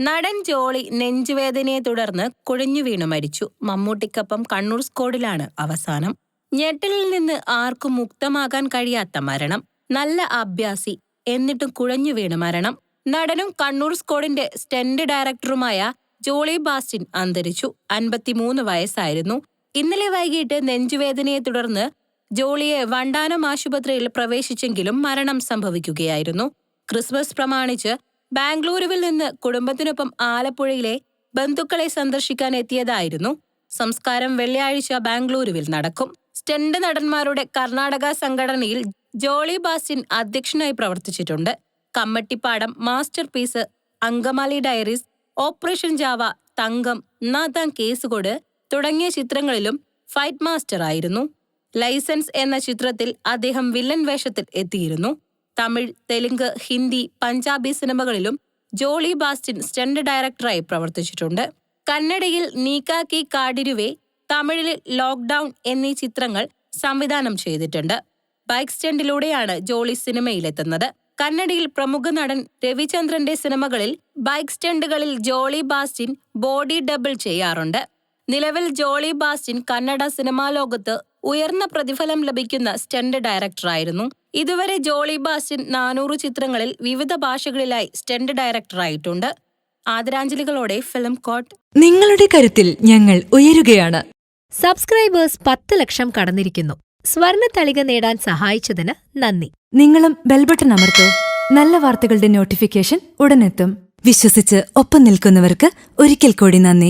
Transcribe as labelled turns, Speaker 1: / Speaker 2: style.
Speaker 1: നടൻ ജോളി നെഞ്ചുവേദനയെ തുടർന്ന് കുഴഞ്ഞു വീണു മരിച്ചു. മമ്മൂട്ടിക്കൊപ്പം കണ്ണൂർ സ്കോഡിലാണ് അവസാനം. ഞെട്ടലിൽ നിന്ന് ആർക്കും മുക്തമാകാൻ കഴിയാത്ത മരണം. നല്ല അഭ്യാസി എന്നിട്ടും കുഴഞ്ഞു വീണു മരണം. നടനും കണ്ണൂർ സ്കോഡിന്റെ സ്റ്റെന്റ് ഡയറക്ടറുമായ ജോളി ബാസ്റ്റിൻ അന്തരിച്ചു. അൻപത്തിമൂന്ന് വയസ്സായിരുന്നു. ഇന്നലെ വൈകിട്ട് നെഞ്ചുവേദനയെ തുടർന്ന് ജോളിയെ വണ്ടാനം ആശുപത്രിയിൽ പ്രവേശിച്ചെങ്കിലും മരണം സംഭവിക്കുകയായിരുന്നു. ക്രിസ്മസ് പ്രമാണിച്ച് ബാംഗ്ലൂരുവിൽ നിന്ന് കുടുംബത്തിനൊപ്പം ആലപ്പുഴയിലെ ബന്ധുക്കളെ സന്ദർശിക്കാൻ എത്തിയതായിരുന്നു. സംസ്കാരം വെള്ളിയാഴ്ച ബാംഗ്ലൂരുവിൽ നടക്കും. സ്റ്റെൻഡ് നടന്മാരുടെ കർണാടക സംഘടനയിൽ ജോളി ബാസ്റ്റിൻ അധ്യക്ഷനായി പ്രവർത്തിച്ചിട്ടുണ്ട്. Kammattipaadam masterpiece Angamaly diaries operation Java Thankam Nathan കേസുകൊട് തുടങ്ങിയ ചിത്രങ്ങളിലും ഫൈറ്റ് മാസ്റ്റർ ആയിരുന്നു. ലൈസൻസ് എന്ന ചിത്രത്തിൽ അദ്ദേഹം വില്ലൻ വേഷത്തിൽ എത്തിയിരുന്നു. തമിഴ് തെലുങ്ക് ഹിന്ദി പഞ്ചാബി സിനിമകളിലും ജോളി ബാസ്റ്റിൻ സ്റ്റണ്ട് ഡയറക്ടറായി പ്രവർത്തിച്ചിട്ടുണ്ട്. കന്നഡയിൽ നീക്കാക്കി കാടിരുവേ തമിഴിൽ ലോക്ക്ഡൌൺ എന്നീ ചിത്രങ്ങൾ സംവിധാനം ചെയ്തിട്ടുണ്ട്. ബൈക്ക് സ്റ്റണ്ടിലൂടെയാണ് ജോളി സിനിമയിലെത്തുന്നത്. കന്നഡയിൽ പ്രമുഖ നടൻ രവിചന്ദ്രന്റെ സിനിമകളിൽ ബൈക്ക് സ്റ്റണ്ടുകളിൽ ജോളി ബാസ്റ്റിൻ ബോഡി ഡബിൾ ചെയ്യാറുണ്ട്. നിലവിൽ ജോളി ബാസ്റ്റിൻ കന്നഡ സിനിമാ ലോകത്ത് ഉയർന്ന പ്രതിഫലം ലഭിക്കുന്ന സ്റ്റണ്ട് ഡയറക്ടറായിരുന്നു. ഇതുവരെ ജോളി ബാസ്റ്റിൻ നാനൂറ് ചിത്രങ്ങളിൽ വിവിധ ഭാഷകളിലായി സ്റ്റണ്ട് ഡയറക്ടറായിട്ടുണ്ട്. ആദരാഞ്ജലികളോടെ ഫിലിം കോട്ട്.
Speaker 2: നിങ്ങളുടെ കരുത്തിൽ ഞങ്ങൾ ഉയരുകയാണ്.
Speaker 3: സബ്സ്ക്രൈബേഴ്സ് പത്ത് ലക്ഷം കടന്നിരിക്കുന്നു. സ്വർണ തളിക നേടാൻ സഹായിച്ചതിന് നന്ദി.
Speaker 2: നിങ്ങളും ബെൽബട്ടൺ അമർത്തോ. നല്ല വാർത്തകളുടെ നോട്ടിഫിക്കേഷൻ ഉടനെത്തും. വിശ്വസിച്ച് ഒപ്പം നിൽക്കുന്നവർക്ക് ഒരിക്കൽ കൂടി നന്ദി.